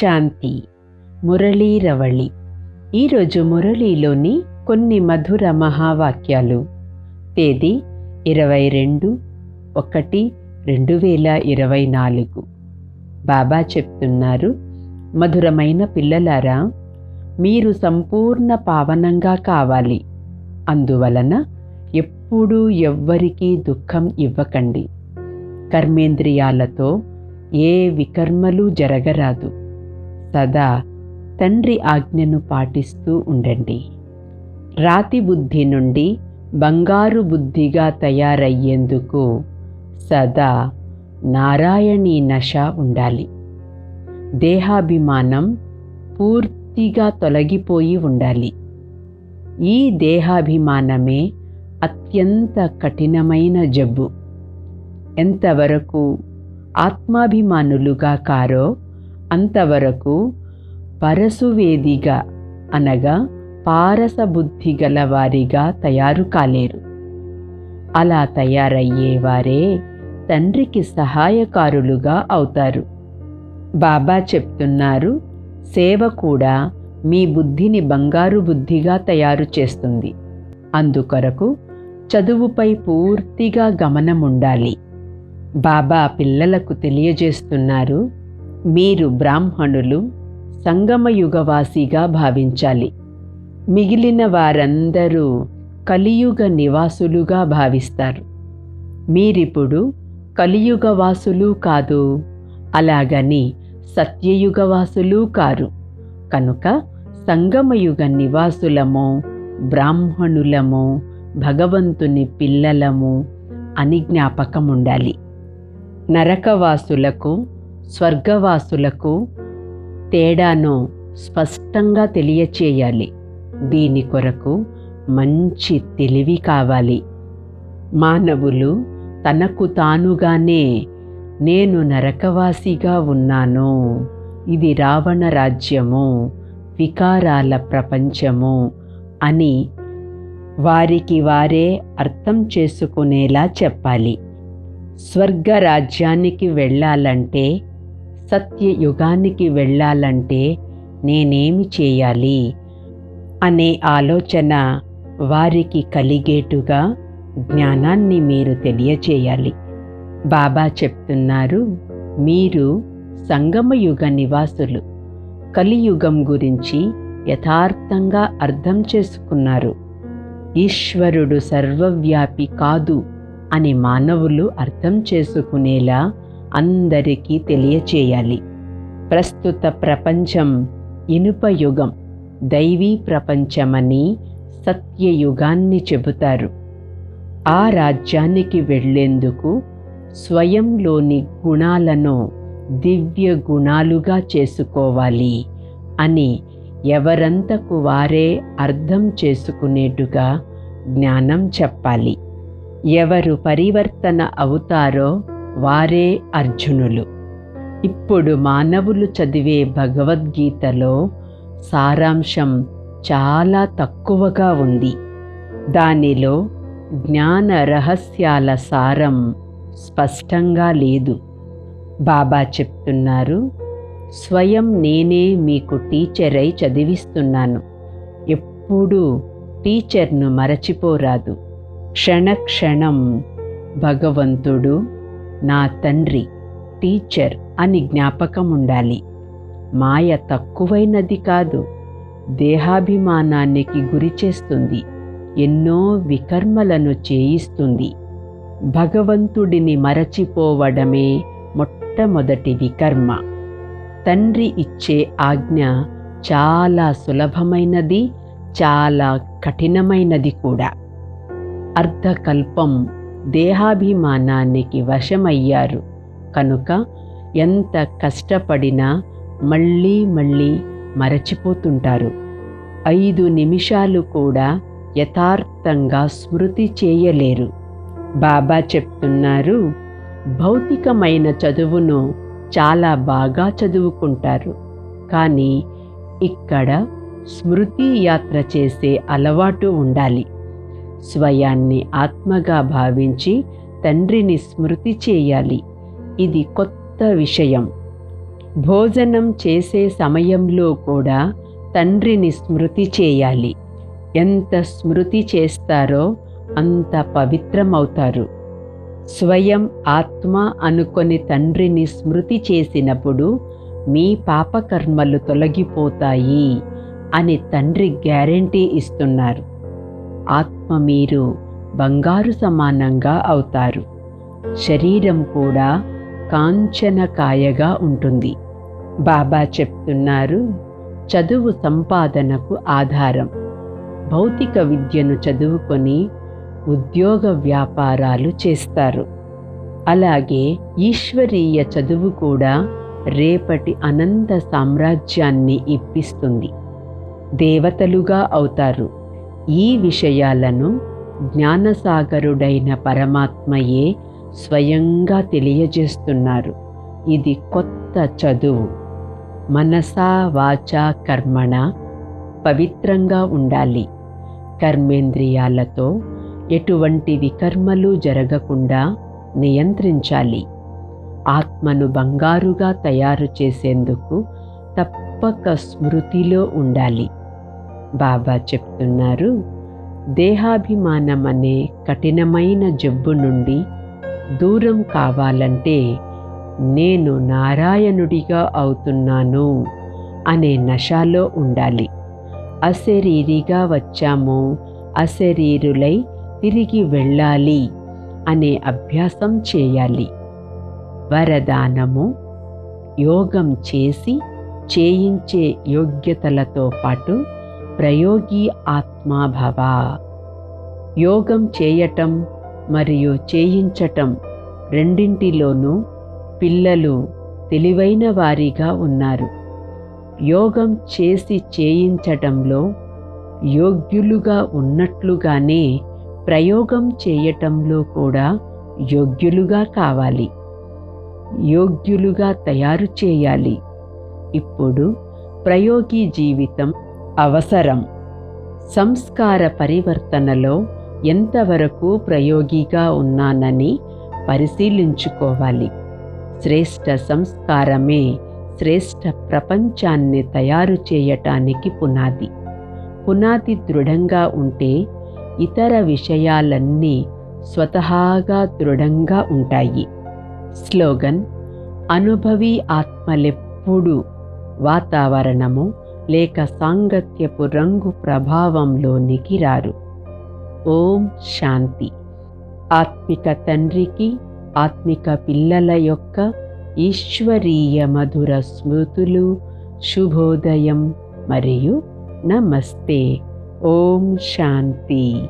శాంతి మురళీరవళి ఈరోజు మురళీలోని కొన్ని మధుర మహావాక్యాలు. తేదీ ఇరవై రెండు ఒకటి రెండు వేల ఇరవై నాలుగు. బాబా చెప్తున్నారు మధురమైన పిల్లలారా మీరు సంపూర్ణ పావనంగా కావాలి. అందువలన ఎప్పుడూ ఎవ్వరికీ దుఃఖం ఇవ్వకండి. కర్మేంద్రియాలతో ఏ వికర్మలు జరగరాదు. సదా తండ్రి ఆజ్ఞను పాటిస్తూ ఉండండి. రాతి బుద్ధి నుండి బంగారు బుద్ధిగా తయారయ్యేందుకు సదా నారాయణీ నశ ఉండాలి. దేహాభిమానం పూర్తిగా తొలగిపోయి ఉండాలి. ఈ దేహాభిమానమే అత్యంత కఠినమైన జబ్బు. ఎంతవరకు ఆత్మాభిమానులుగా కారో అంతవరకు పరసువేదిగా అనగా పారసబుద్ధి గల వారిగా తయారు కాలేరు. అలా తయారయ్యేవారే తండ్రికి సహాయకారులుగా అవుతారు. బాబా చెప్తున్నారు సేవ కూడా మీ బుద్ధిని బంగారు బుద్ధిగా తయారు చేస్తుంది. అందుకొరకు చదువుపై పూర్తిగా గమనం ఉండాలి బాబా పిల్లలకు తెలియజేస్తున్నారు మీరు బ్రాహ్మణులు సంగమయుగవాసిగా భావించాలి. మిగిలిన వారందరూ కలియుగ నివాసులుగా భావిస్తారు. మీరిప్పుడు కలియుగవాసులు కాదు అలాగని సత్యయుగవాసులు కారు. కనుక సంగమయుగ నివాసులము బ్రాహ్మణులము భగవంతుని పిల్లలము అని జ్ఞాపకం ఉండాలి నరకవాసులకు స్వర్గవాసులకు తేడాను స్పష్టంగా తెలియచేయాలి. దీని కొరకు మంచి తెలివి కావాలి. మానవులు తనకు తానుగానే నేను నరకవాసిగా ఉన్నాను. ఇది రావణ రాజ్యము వికారాల ప్రపంచము అని వారికి వారే అర్థం చేసుకునేలా చెప్పాలి. స్వర్గరాజ్యానికి వెళ్ళాలంటే సత్యయుగానికి వెళ్ళాలంటే నేనేమి చేయాలి? అనే ఆలోచన వారికి కలిగేటుగా జ్ఞానాన్ని మీరు తెలియచేయాలి. బాబా చెప్తున్నారు మీరు సంగమయుగ నివాసులు. కలియుగం గురించి యథార్థంగా అర్థం చేసుకున్నారు. ఈశ్వరుడు సర్వవ్యాపి కాదు అని మానవులు అర్థం చేసుకునేలా అందరికీ తెలియచేయాలి. ప్రస్తుత ప్రపంచం ఇనుప యుగం దైవీ ప్రపంచమని సత్యయుగాన్ని చెబుతారు. ఆ రాజ్యానికి వెళ్ళేందుకు స్వయంలోని గుణాలను దివ్య గుణాలుగా చేసుకోవాలి అని ఎవరంతకు వారే అర్థం చేసుకునేట్టుగా జ్ఞానం చెప్పాలి. ఎవరు పరివర్తన అవుతారో వారే అర్జునులు. ఇప్పుడు మానవులు చదివే భగవద్గీతలో సారాంశం చాలా తక్కువగా ఉంది. దానిలో జ్ఞాన రహస్యాల సారం స్పష్టంగా లేదు. బాబా చెప్తున్నారు స్వయం నేనే మీకు టీచర్ అయి చదివిస్తున్నాను. ఎప్పుడూ టీచర్ను మరచిపోరాదు. క్షణక్షణం భగవంతుడు నా తండ్రి టీచర్ అని జ్ఞాపకం ఉండాలి మాయ తక్కువైనది కాదు దేహాభిమానానికి గురి చేస్తుంది ఎన్నో వికర్మలను చేయిస్తుంది. భగవంతుడిని మరచిపోవడమే మొట్టమొదటి వికర్మ. తండ్రి ఇచ్చే ఆజ్ఞ చాలా సులభమైనది చాలా కఠినమైనది కూడా. అర్ధకల్పం దేహాభిమానానికి వశమయ్యారు. కనుక ఎంత కష్టపడినా మళ్ళీ మళ్ళీ మరచిపోతుంటారు. ఐదు నిమిషాలు కూడా యథార్థంగా స్మృతి చేయలేరు. బాబా చెప్తున్నారు భౌతికమైన చదువును చాలా బాగా చదువుకుంటారు. కానీ ఇక్కడ స్మృతి యాత్ర చేసే అలవాటు ఉండాలి. స్వయాన్ని ఆత్మగా భావించి తండ్రిని స్మృతి చేయాలి. ఇది కొత్త విషయం. భోజనం చేసే సమయంలో కూడా తండ్రిని స్మృతి చేయాలి. ఎంత స్మృతి చేస్తారో అంత పవిత్రమవుతారు. స్వయం ఆత్మ అనుకొని తండ్రిని స్మృతి చేసినప్పుడు మీ పాపకర్మలు తొలగిపోతాయి అని తండ్రి గ్యారంటీ ఇస్తున్నారు. ఆత్మ మీరు బంగారు సమానంగా అవుతారు. శరీరం కూడా కాంచనకాయగా ఉంటుంది. బాబా చెప్తున్నారు చదువు సంపాదనకు ఆధారం. భౌతిక విద్యను చదువుకొని ఉద్యోగ వ్యాపారాలు చేస్తారు. అలాగే ఈశ్వరీయ చదువు కూడా రేపటి అనంత సామ్రాజ్యాన్ని ఇప్పిస్తుంది. దేవతలుగా అవుతారు. ఈ విషయాలను జ్ఞానసాగరుడైన పరమాత్మయే స్వయంగా తెలియజేస్తున్నారు. ఇది కొత్త చదువు. మనసా వాచా కర్మణ పవిత్రంగా ఉండాలి. కర్మేంద్రియాలతో ఎటువంటి వికర్మలు జరగకుండా నియంత్రించాలి. ఆత్మను బంగారుగా తయారు చేసేందుకు తప్పక స్మృతిలో ఉండాలి. బాబా చెప్తున్నారు దేహాభిమానం అనే కఠినమైన జబ్బు నుండి దూరం కావాలంటే నేను నారాయణుడిగా అవుతున్నాను అనే నశాలో ఉండాలి. అశరీరిగా వచ్చాము అశరీరులై తిరిగి వెళ్ళాలి అనే అభ్యాసం చేయాలి. వరదానము యోగం చేసి చేయించే యోగ్యతలతో పాటు ప్రయోగి ఆత్మాభవ యోగం చేయటం మరియు చేయించటం రెండింటిలోనూ పిల్లలు తెలివైన వారిగా ఉన్నారు. యోగం చేసి చేయించటంలో యోగ్యులుగా ఉన్నట్లుగానే ప్రయోగం చేయటంలో కూడా యోగ్యులుగా కావాలి. యోగ్యులుగా తయారు చేయాలి. ఇప్పుడు ప్రయోగి జీవితం అవసరం. సంస్కార పరివర్తనలో ఎంతవరకు ప్రయోగిగా ఉన్నానని పరిశీలించుకోవాలి. శ్రేష్ట సంస్కారమే శ్రేష్ట ప్రపంచాన్ని తయారు చేయటానికి పునాది. పునాది దృఢంగా ఉంటే ఇతర విషయాలన్నీ స్వతహాగా దృఢంగా ఉంటాయి. స్లోగన్ అనుభవి ఆత్మలెప్పుడు వాతావరణము లేక సాంగత్యపు రంగు ప్రభావంలోనికి రారు ఓం శాంతి. ఆత్మిక తండ్రికి ఆత్మిక పిల్లల యొక్క ఈశ్వరీయ మధుర స్మృతులు శుభోదయం మరియు నమస్తే. ఓం శాంతి.